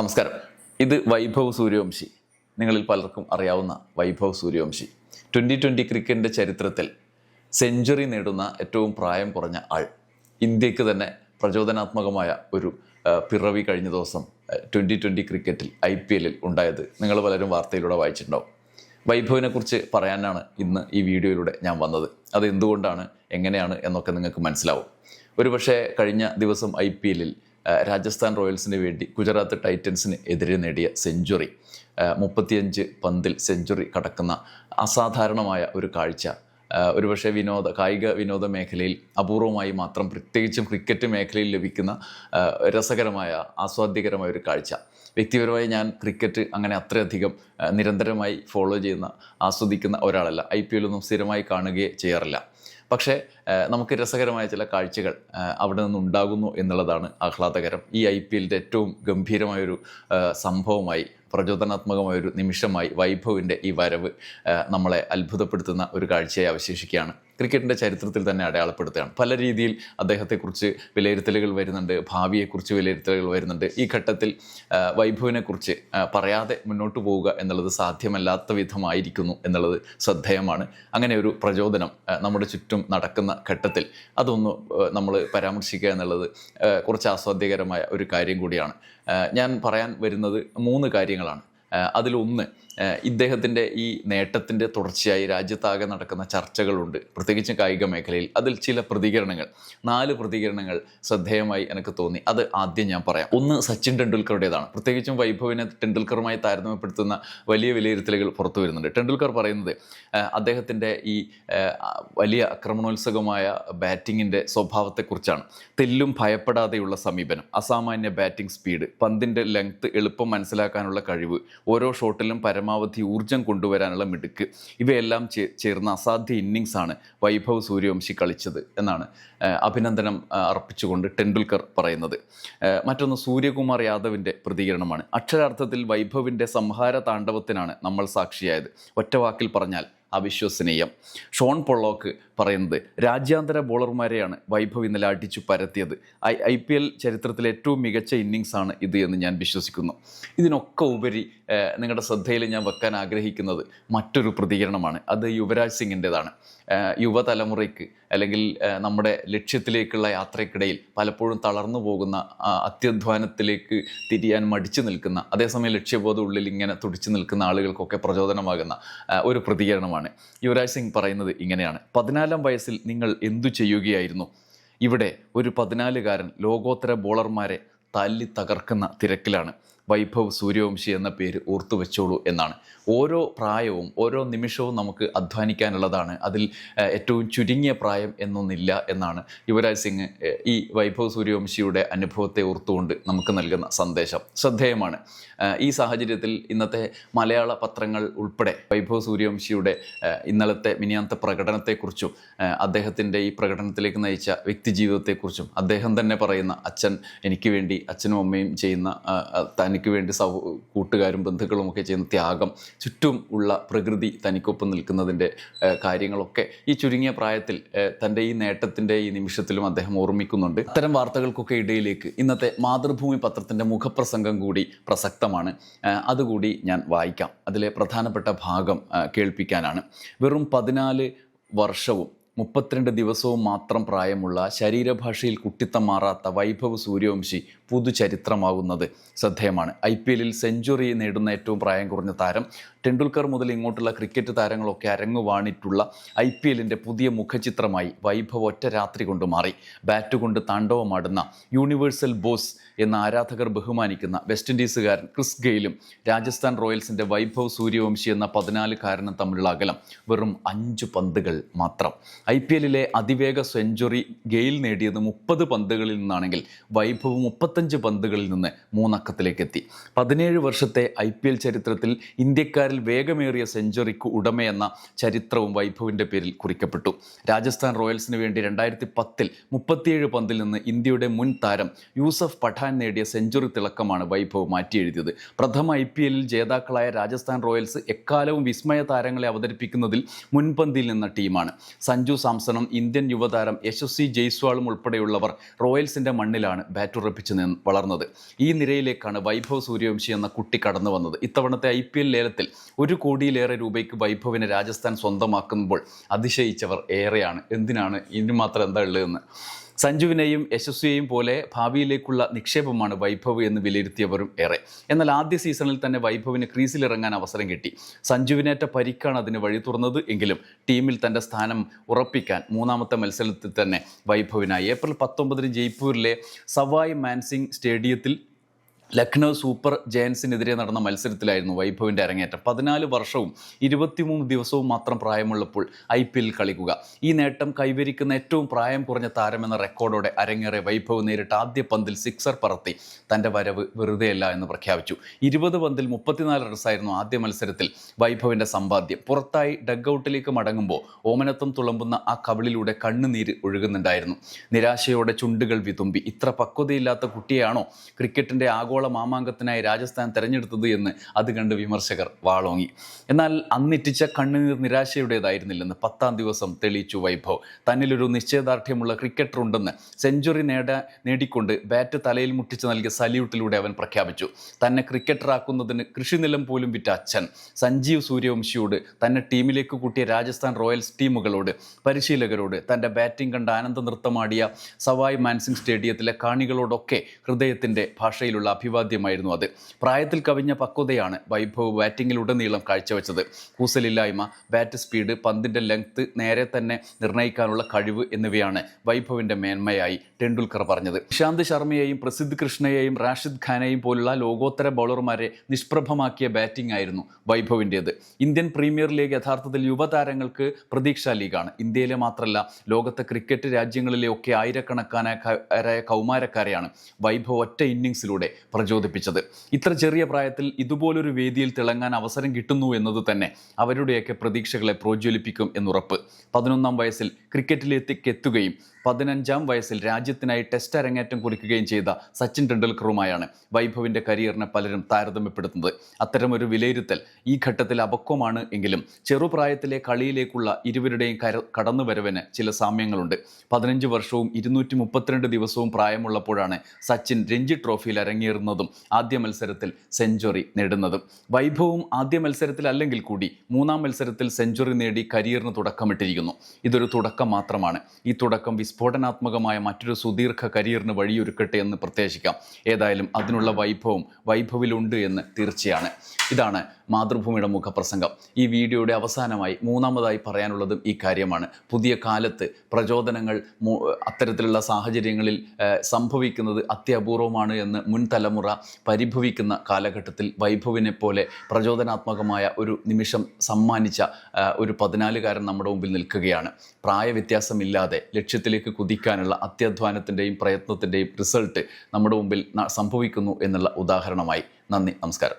നമസ്കാരം. ഇത് വൈഭവ് സൂര്യവംശി. നിങ്ങളിൽ പലർക്കും അറിയാവുന്ന വൈഭവ് സൂര്യവംശി. ട്വന്റി ട്വന്റി ക്രിക്കറ്റിന്റെ ചരിത്രത്തിൽ സെഞ്ചുറി നേടുന്ന ഏറ്റവും പ്രായം കുറഞ്ഞ ആൾ. ഇന്ത്യയ്ക്ക് തന്നെ പ്രചോദനാത്മകമായ ഒരു പിറവി കഴിഞ്ഞ ദിവസം ട്വന്റി ട്വന്റി ക്രിക്കറ്റിൽ ഐ പി എല്ലിൽ ഉണ്ടായത് നിങ്ങൾ പലരും വാർത്തയിലൂടെ വായിച്ചിട്ടുണ്ടാവും. വൈഭവിനെക്കുറിച്ച് പറയാനാണ് ഇന്ന് ഈ വീഡിയോയിലൂടെ ഞാൻ വന്നത്. അത് എന്തുകൊണ്ടാണ് എങ്ങനെയാണ് എന്നൊക്കെ നിങ്ങൾക്ക് മനസ്സിലാവും. ഒരുപക്ഷെ കഴിഞ്ഞ ദിവസം ഐ പി എല്ലിൽ രാജസ്ഥാൻ റോയൽസിന് വേണ്ടി ഗുജറാത്ത് ടൈറ്റൻസിന് എതിരെ നേടിയ സെഞ്ചുറി മുപ്പത്തിയഞ്ച് പന്തിൽ സെഞ്ചുറി കടക്കുന്ന അസാധാരണമായ ഒരു കാഴ്ച. ഒരുപക്ഷെ വിനോദ കായിക വിനോദ മേഖലയിൽ അപൂർവമായി മാത്രം പ്രത്യേകിച്ചും ക്രിക്കറ്റ് മേഖലയിൽ ലഭിക്കുന്ന രസകരമായ ആസ്വാദ്യകരമായ ഒരു കാഴ്ച. വ്യക്തിപരമായി ഞാൻ ക്രിക്കറ്റ് അങ്ങനെ അത്രയധികം നിരന്തരമായി ഫോളോ ചെയ്യുന്ന ആസ്വദിക്കുന്ന ഒരാളല്ല. ഐ പി എല്ലൊന്നും സ്ഥിരമായി കാണുകയെ ചെയ്യാറില്ല. പക്ഷേ നമുക്ക് രസകരമായ ചില കാഴ്ചകൾ അവിടെ നിന്ന് ഉണ്ടാകുന്നു എന്നുള്ളതാണ് ആഹ്ലാദകരം. ഈ ഐ പി എല്ലിന്റെ ഏറ്റവും ഗംഭീരമായൊരു സംഭവമായി പ്രചോദനാത്മകമായ ഒരു നിമിഷമായി വൈഭവിന്റെ ഈ വരവ് നമ്മളെ അത്ഭുതപ്പെടുത്തുന്ന ഒരു കാഴ്ചയായി അവശേഷിക്കുകയാണ്. ക്രിക്കറ്റിന്റെ ചരിത്രത്തിൽ തന്നെ അടയാളപ്പെടുത്തുകയാണ്. പല രീതിയിൽ അദ്ദേഹത്തെക്കുറിച്ച് വിലയിരുത്തലുകൾ വരുന്നുണ്ട് ഭാവിയെക്കുറിച്ച് വിലയിരുത്തലുകൾ വരുന്നുണ്ട്. ഈ ഘട്ടത്തിൽ വൈഭവിനെക്കുറിച്ച് പറയാതെ മുന്നോട്ട് പോവുക എന്നുള്ളത് സാധ്യമല്ലാത്ത വിധമായിരിക്കുന്നു എന്നുള്ളത് ശ്രദ്ധേയമാണ്. അങ്ങനെ ഒരു പ്രചോദനം നമ്മുടെ ചുറ്റും നടക്കുന്ന ഘട്ടത്തിൽ. അതൊന്ന് നമ്മൾ പരാമർശിക്കുക എന്നുള്ളത് കുറച്ച് ആസ്വാദ്യകരമായ ഒരു കാര്യം കൂടിയാണ്. ഞാൻ പറയാൻ വരുന്നത് മൂന്ന് കാര്യങ്ങളാണ്. അതിലൊന്ന് ഇദ്ദേഹത്തിന്റെ ഈ നേട്ടത്തിന്റെ തുടർച്ചയായി രാജ്യത്താകെ നടക്കുന്ന ചർച്ചകളുണ്ട്. പ്രത്യേകിച്ച് കായിക മേഖലയിൽ അതിൽ ചില പ്രതികരണങ്ങൾ നാല് പ്രതികരണങ്ങൾ ശ്രദ്ധേയമായി എനിക്ക് തോന്നി. അത് ആദ്യം ഞാൻ പറയാം. ഒന്ന് സച്ചിൻ ടെണ്ടുൽക്കറുടേതാണ്. പ്രത്യേകിച്ചും വൈഭവിനെ ടെണ്ടുൽക്കറുമായി താരതമ്യപ്പെടുത്തുന്ന വലിയ വിലയിരുത്തലുകൾ പുറത്തു വരുന്നുണ്ട്. ടെണ്ടുൽക്കർ പറയുന്നത് അദ്ദേഹത്തിന്റെ ഈ വലിയ ആക്രമണോത്സുകമായ ബാറ്റിങ്ങിന്റെ സ്വഭാവത്തെക്കുറിച്ചാണ്. തെല്ലും ഭയപ്പെടാതെയുള്ള സമീപനം അസാമാന്യ ബാറ്റിംഗ് സ്പീഡ് പന്തിന്റെ ലെങ്ത് എളുപ്പം മനസ്സിലാക്കാനുള്ള കഴിവ് ഓരോ ഷോട്ടിലും പരമാവധി ഊർജം കൊണ്ടുവരാനുള്ള മിടുക്ക്. ഇവയെല്ലാം ചേർന്ന അസാധ്യ ഇന്നിങ്സാണ് വൈഭവ് സൂര്യവംശി കളിച്ചത് എന്നാണ് അഭിനന്ദനം അർപ്പിച്ചുകൊണ്ട് ടെണ്ടുൽക്കർ പറയുന്നത്. മറ്റൊന്ന് സൂര്യകുമാർ യാദവിന്റെ പ്രതികരണമാണ്. അക്ഷരാർത്ഥത്തിൽ വൈഭവിന്റെ സംഹാര താണ്ഡവത്തിനാണ് നമ്മൾ സാക്ഷിയായത്. ഒറ്റവാക്കിൽ പറഞ്ഞാൽ അവിശ്വസനീയം. ഷോൺ പൊള്ളോക്ക് പറയുന്നത് രാജ്യാന്തര ബോളർമാരെയാണ് വൈഭവ് ഇന്നലെ അടിച്ചു പരത്തിയത്. ഐ ഐ പി എൽ ചരിത്രത്തിലെ ഏറ്റവും മികച്ച ഇന്നിങ്സാണ് ഇത് എന്ന് ഞാൻ വിശ്വസിക്കുന്നു. ഇതിനൊക്കെ ഉപരി നിങ്ങളുടെ ശ്രദ്ധയിൽ ഞാൻ വെക്കാൻ ആഗ്രഹിക്കുന്നത് മറ്റൊരു പ്രതികരണമാണ്. അത് യുവരാജ് സിംഗിന്റെതാണ്. യുവതലമുറയ്ക്ക് അല്ലെങ്കിൽ നമ്മുടെ ലക്ഷ്യത്തിലേക്കുള്ള യാത്രയ്ക്കിടയിൽ പലപ്പോഴും തളർന്നു പോകുന്ന അത്യധ്വാനത്തിലേക്ക് തിരിയാൻ മടിച്ചു നിൽക്കുന്ന അതേസമയം ലക്ഷ്യബോധം ഉള്ളിൽ ഇങ്ങനെ തുടിച്ചു നിൽക്കുന്ന ആളുകൾക്കൊക്കെ പ്രചോദനമാകുന്ന ഒരു പ്രതികരണമാണ്. യുവരാജ് സിംഗ് പറയുന്നത് ഇങ്ങനെയാണ്. പതിനാലാം വയസ്സിൽ നിങ്ങൾ എന്തു ചെയ്യുകയായിരുന്നു? ഇവിടെ ഒരു പതിനാലുകാരൻ ലോകോത്തര ബോളർമാരെ തല്ലി തകർക്കുന്ന തിരക്കിലാണ്. വൈഭവ് സൂര്യവംശി എന്ന പേര് ഓർത്തു വെച്ചോളൂ എന്നാണ്. ഓരോ പ്രായവും ഓരോ നിമിഷവും നമുക്ക് അധ്വാനിക്കാനുള്ളതാണ്. അതിൽ ഏറ്റവും ചുരുങ്ങിയ പ്രായം എന്നൊന്നില്ല എന്നാണ്. യുവരാജ് സിംഗ് ഈ വൈഭവ് സൂര്യവംശിയുടെ അനുഭവത്തെ ഓർത്തുകൊണ്ട് നമുക്ക് നൽകുന്ന സന്ദേശം. ശ്രദ്ധേയമാണ്. ഈ സാഹചര്യത്തിൽ ഇന്നത്തെ മലയാള പത്രങ്ങൾ ഉൾപ്പെടെ വൈഭവ് സൂര്യവംശിയുടെ ഇന്നലത്തെ മിനിയാന്ത പ്രകടനത്തെക്കുറിച്ചും അദ്ദേഹത്തിന്റെ ഈ പ്രകടനത്തിലേക്ക് നയിച്ച വ്യക്തി ജീവിതത്തെക്കുറിച്ചും അദ്ദേഹം തന്നെ പറയുന്ന അച്ഛൻ എനിക്ക് വേണ്ടി അച്ഛനും അമ്മയും ചെയ്യുന്ന ആ, തനിക്ക് വേണ്ടി സൗ കൂട്ടുകാരും ബന്ധുക്കളും ഒക്കെ ചെയ്യുന്ന ത്യാഗം ചുറ്റും ഉള്ള പ്രകൃതി തനിക്കൊപ്പം നിൽക്കുന്നതിന്റെ കാര്യങ്ങളൊക്കെ ഈ ചുരുങ്ങിയ പ്രായത്തിൽ തന്റെ ഈ നേട്ടത്തിന്റെ ഈ നിമിഷത്തിലും അദ്ദേഹം ഓർമ്മിക്കുന്നുണ്ട്. അത്തരം വാർത്തകൾക്കൊക്കെ ഇടയിലേക്ക് ഇന്നത്തെ മാതൃഭൂമി പത്രത്തിന്റെ മുഖപ്രസംഗം കൂടി പ്രസക്തമാണ്. അതുകൂടി ഞാൻ വായിക്കാം. അതിലെ പ്രധാനപ്പെട്ട ഭാഗം കേൾപ്പിക്കാനാണ്. വെറും പതിനാല് വർഷവും മുപ്പത്തിരണ്ട് ദിവസവും മാത്രം പ്രായമുള്ള ശരീരഭാഷയിൽ കുട്ടിത്തം മാറാത്ത വൈഭവ് സൂര്യവംശി പുതുചരിത്രമാകുന്നത് ശ്രദ്ധേയമാണ്. ഐ പി എല്ലിൽ സെഞ്ചുറി നേടുന്ന ഏറ്റവും പ്രായം കുറഞ്ഞ താരം ടെണ്ടുൽക്കർ മുതൽ ഇങ്ങോട്ടുള്ള ക്രിക്കറ്റ് താരങ്ങളൊക്കെ അരങ്ങുവാണിട്ടുള്ള ഐ പി എല്ലിന്റെ പുതിയ മുഖചിത്രമായി വൈഭവ് ഒറ്റ രാത്രി കൊണ്ട് മാറി. ബാറ്റ് കൊണ്ട് താണ്ഡവമാടുന്ന യൂണിവേഴ്സൽ ബോസ് എന്ന ആരാധകർ ബഹുമാനിക്കുന്ന വെസ്റ്റ് ഇൻഡീസുകാരൻ ക്രിസ് ഗെയിലും രാജസ്ഥാൻ റോയൽസിന്റെ വൈഭവ് സൂര്യവംശി എന്ന പതിനാലുകാരനും തമ്മിലുള്ള അകലം വെറും അഞ്ച് പന്തുകൾ മാത്രം. ഐ പി എല്ലിലെ അതിവേഗ സെഞ്ചുറി ഗെയിൽ നേടിയത് മുപ്പത് പന്തുകളിൽ നിന്നാണെങ്കിൽ വൈഭവ് മുപ്പത്തഞ്ച് പന്തുകളിൽ നിന്ന് മൂന്നക്കത്തിലേക്ക് എത്തി പതിനേഴ് വർഷത്തെ ഐ പി എൽ ചരിത്രത്തിൽ ഇന്ത്യക്കാരിൽ വേഗമേറിയ സെഞ്ചുറിക്ക് ഉടമയെന്ന ചരിത്രവും വൈഭവിന്റെ പേരിൽ കുറിക്കപ്പെട്ടു. രാജസ്ഥാൻ റോയൽസിന് വേണ്ടി രണ്ടായിരത്തി പത്തിൽ മുപ്പത്തിയേഴ് പന്തിൽ നിന്ന് ഇന്ത്യയുടെ മുൻ താരം യൂസഫ് പഠാൻ നേടിയ സെഞ്ചുറി തിളക്കമാണ് വൈഭവ് മാറ്റിയെഴുതിയത്. പ്രഥമ ഐ പി എല്ലിൽ ജേതാക്കളായ രാജസ്ഥാൻ റോയൽസ് എക്കാലവും വിസ്മയ താരങ്ങളെ അവതരിപ്പിക്കുന്നതിൽ മുൻപന്തിയിൽ നിന്ന ടീമാണ്. സഞ്ജു സാംസണും ഇന്ത്യൻ യുവതാരം യശസ്വി ജയ്സ്വാളും ഉൾപ്പെടെയുള്ളവർ റോയൽസിന്റെ മണ്ണിലാണ് ബാറ്റുറപ്പിച്ച് വളർന്നത്. ഈ നിരയിലേക്കാണ് വൈഭവ് സൂര്യവംശി എന്ന കുട്ടി കടന്നു വന്നത് ഇത്തവണത്തെ ഐ പി എൽ ലേലത്തിൽ ഒരു കോടിയിലേറെ രൂപയ്ക്ക് വൈഭവിനെ രാജസ്ഥാൻ സ്വന്തമാക്കുമ്പോൾ അതിശയിച്ചവർ ഏറെയാണ്. എന്തിനാണ്? ഇതിന് മാത്രം എന്താ ഉള്ളതെന്ന്. സഞ്ജുവിനെയും യശസ്വിയെയും പോലെ ഭാവിയിലേക്കുള്ള നിക്ഷേപമാണ് വൈഭവ് എന്ന് വിലയിരുത്തിയവരും ഏറെ. എന്നാൽ ആദ്യ സീസണിൽ തന്നെ വൈഭവിന് ക്രീസിലിറങ്ങാൻ അവസരം കിട്ടി. സഞ്ജുവിനേറ്റ പരിക്കാണ് അതിന് വഴി തുറന്നത് എങ്കിലും ടീമിൽ തന്റെ സ്ഥാനം ഉറപ്പിക്കാൻ മൂന്നാമത്തെ മത്സരത്തിൽ തന്നെ വൈഭവിനായി ഏപ്രിൽ പത്തൊമ്പതിന് ജയ്പൂരിലെ സവായ് മാൻസിംഗ് സ്റ്റേഡിയത്തിൽ ലക്നൗ സൂപ്പർ ജയൻസിനെതിരെ നടന്ന മത്സരത്തിലായിരുന്നു വൈഭവിന്റെ അരങ്ങേറ്റം. പതിനാല് വർഷവും ഇരുപത്തിമൂന്ന് ദിവസവും മാത്രം പ്രായമുള്ളപ്പോൾ ഐ പി എൽ കളിക്കുക. ഈ നേട്ടം കൈവരിക്കുന്ന ഏറ്റവും പ്രായം കുറഞ്ഞ താരമെന്ന റെക്കോർഡോടെ അരങ്ങേറിയ വൈഭവ് നേരിട്ട് ആദ്യ പന്തിൽ സിക്സർ പറത്തി തന്റെ വരവ് വെറുതെയല്ല എന്ന് പ്രഖ്യാപിച്ചു. ഇരുപത് പന്തിൽ മുപ്പത്തിനാല് റൺസായിരുന്നു ആദ്യ മത്സരത്തിൽ വൈഭവിന്റെ സമ്പാദ്യം. പുറത്തായി ഡഗ്ഔട്ടിലേക്ക് മടങ്ങുമ്പോൾ ഓമനത്വം തുളമ്പുന്ന ആ കവിളിലൂടെ കണ്ണുനീര് ഒഴുകുന്നുണ്ടായിരുന്നു. നിരാശയോടെ ചുണ്ടുകൾ വിതുമ്പി. ഇത്ര പക്വതയില്ലാത്ത കുട്ടിയാണോ ക്രിക്കറ്റിന്റെ ആഗോള മാമാങ്കത്തിനായി രാജസ്ഥാൻ തെരഞ്ഞെടുത്തത് എന്ന് അത് കണ്ട് വിമർശകർ വാളോങ്ങി. എന്നാൽ അന്നിറ്റിച്ച കണ്ണുനീർ നിരാശയുടേതായിരുന്നില്ലെന്ന് പത്താം ദിവസം തെളിയിച്ചു വൈഭവ്. തന്നിലൊരു നിശ്ചയദാർഢ്യമുള്ള ക്രിക്കറ്റർ ഉണ്ടെന്ന് സെഞ്ചുറി നേടാ നേടിക്കൊണ്ട് ബാറ്റ് തലയിൽ മുട്ടിച്ച് നൽകിയ സല്യൂട്ടിലൂടെ അവൻ പ്രഖ്യാപിച്ചു. തന്നെ ക്രിക്കറ്ററാക്കുന്നതിന് കൃഷിനിലം പോലും വിറ്റ അച്ഛൻ സഞ്ജീവ് സൂര്യവംശിയോട് തന്നെ ടീമിലേക്ക് കൂട്ടിയ രാജസ്ഥാൻ റോയൽസ് ടീമുകളോട് പരിശീലകരോട് തന്റെ ബാറ്റിംഗ് കണ്ട ആനന്ദ നൃത്തമാടിയ സവായ് മാൻസിംഗ് സ്റ്റേഡിയത്തിലെ കാണികളോടൊക്കെ ഹൃദയത്തിന്റെ ഭാഷയിലുള്ള അഭിവാദ്യമായിരുന്നു അത്. പ്രായത്തിൽ കവിഞ്ഞ പക്വതയാണ് വൈഭവ് ബാറ്റിങ്ങിലുടനീളം കാഴ്ചവെച്ചത്. കൂസലില്ലായ്മ ബാറ്റ് സ്പീഡ് പന്തിന്റെ ലെങ്ത് നേരെ തന്നെ നിർണയിക്കാനുള്ള കഴിവ് എന്നിവയാണ് വൈഭവിന്റെ മേന്മയായി ടെണ്ടുൽക്കർ പറഞ്ഞത്. ഇഷാന്ത് ശർമ്മയെയും പ്രസിദ്ധ് കൃഷ്ണയെയും റാഷിദ് ഖാനെയും പോലുള്ള ലോകോത്തര ബൗളർമാരെ നിഷ്പ്രഭമാക്കിയ ബാറ്റിംഗ് ആയിരുന്നു വൈഭവിന്റേത് ഇന്ത്യൻ പ്രീമിയർ ലീഗ് യഥാർത്ഥത്തിൽ യുവതാരങ്ങൾക്ക് പ്രതീക്ഷാ ലീഗാണ്. ഇന്ത്യയിലെ മാത്രമല്ല ലോകത്തെ ക്രിക്കറ്റ് രാജ്യങ്ങളിലെ ഒക്കെ ആയിരക്കണക്കാനായ കൗമാരക്കാരെയാണ് വൈഭവ് ഒറ്റ ഇന്നിങ്സിലൂടെ പ്രചോദിപ്പിച്ചത്. ഇത്ര ചെറിയ പ്രായത്തിൽ ഇതുപോലൊരു വേദിയിൽ തിളങ്ങാൻ അവസരം കിട്ടുന്നു എന്നത് തന്നെ അവരുടെയൊക്കെ പ്രതീക്ഷകളെ പ്രോജ്വലിപ്പിക്കും എന്നുറപ്പ്. പതിനൊന്നാം വയസ്സിൽ ക്രിക്കറ്റിലേക്ക് എത്തുകയും പതിനഞ്ചാം വയസ്സിൽ രാജ്യത്തിനായി ടെസ്റ്റ് അരങ്ങേറ്റം കുറിക്കുകയും ചെയ്ത സച്ചിൻ ടെണ്ടുൽക്കറുമായാണ് വൈഭവിന്റെ കരിയറിനെ പലരും താരതമ്യപ്പെടുത്തുന്നത്. അത്തരമൊരു വിലയിരുത്തൽ ഈ ഘട്ടത്തിൽ അപക്വമാണ് എങ്കിലും ചെറുപ്രായത്തിലെ കളിയിലേക്കുള്ള ഇരുവരുടെയും കര കടന്നുവരവിന് ചില സാമ്യങ്ങളുണ്ട്. പതിനഞ്ച് വർഷവും ഇരുന്നൂറ്റി ദിവസവും പ്രായമുള്ളപ്പോഴാണ് സച്ചിൻ രഞ്ജി ട്രോഫിയിൽ അരങ്ങേറുന്നതും ആദ്യ മത്സരത്തിൽ സെഞ്ചുറി നേടുന്നതും. വൈഭവും ആദ്യ മത്സരത്തിൽ അല്ലെങ്കിൽ കൂടി മൂന്നാം മത്സരത്തിൽ സെഞ്ചുറി നേടി കരിയറിന് തുടക്കമിട്ടിരിക്കുന്നു. ഇതൊരു തുടക്കം മാത്രമാണ്. ഈ തുടക്കം വിസ്ഫോടനാത്മകമായ മറ്റൊരു സുദീർഘ കരിയറിന് വഴിയൊരുക്കട്ടെ എന്ന് പ്രത്യാശിക്കാം ഏതായാലും അതിനുള്ള വൈഭവം വൈഭവിലുണ്ട് എന്ന് തീർച്ചയാണ്. ഇതാണ് മാതൃഭൂമിയുടെ മുഖപ്രസംഗം. ഈ വീഡിയോയുടെ അവസാനമായി മൂന്നാമതായി പറയാനുള്ളതും ഈ കാര്യമാണ്. പുതിയ കാലത്ത് പ്രചോദനങ്ങൾ അത്തരത്തിലുള്ള സാഹചര്യങ്ങളിൽ സംഭവിക്കുന്നത് അത്യപൂർവമാണ് എന്ന് മുൻ തലമുറ പരിഭവിക്കുന്ന കാലഘട്ടത്തിൽ വൈഭവിനെ പോലെ പ്രചോദനാത്മകമായ ഒരു നിമിഷം സമ്മാനിച്ച ഒരു പതിനാലുകാരൻ നമ്മുടെ മുമ്പിൽ നിൽക്കുകയാണ്. പ്രായവ്യത്യാസമില്ലാതെ ലക്ഷ്യത്തിലേക്ക് കുതിക്കാനുള്ള അത്യധ്വാനത്തിന്റെയും പ്രയത്നത്തിന്റെയും റിസൾട്ട് നമ്മുടെ മുമ്പിൽ സംഭവിക്കുന്നു എന്നുള്ള ഉദാഹരണമായി. നന്ദി നമസ്കാരം.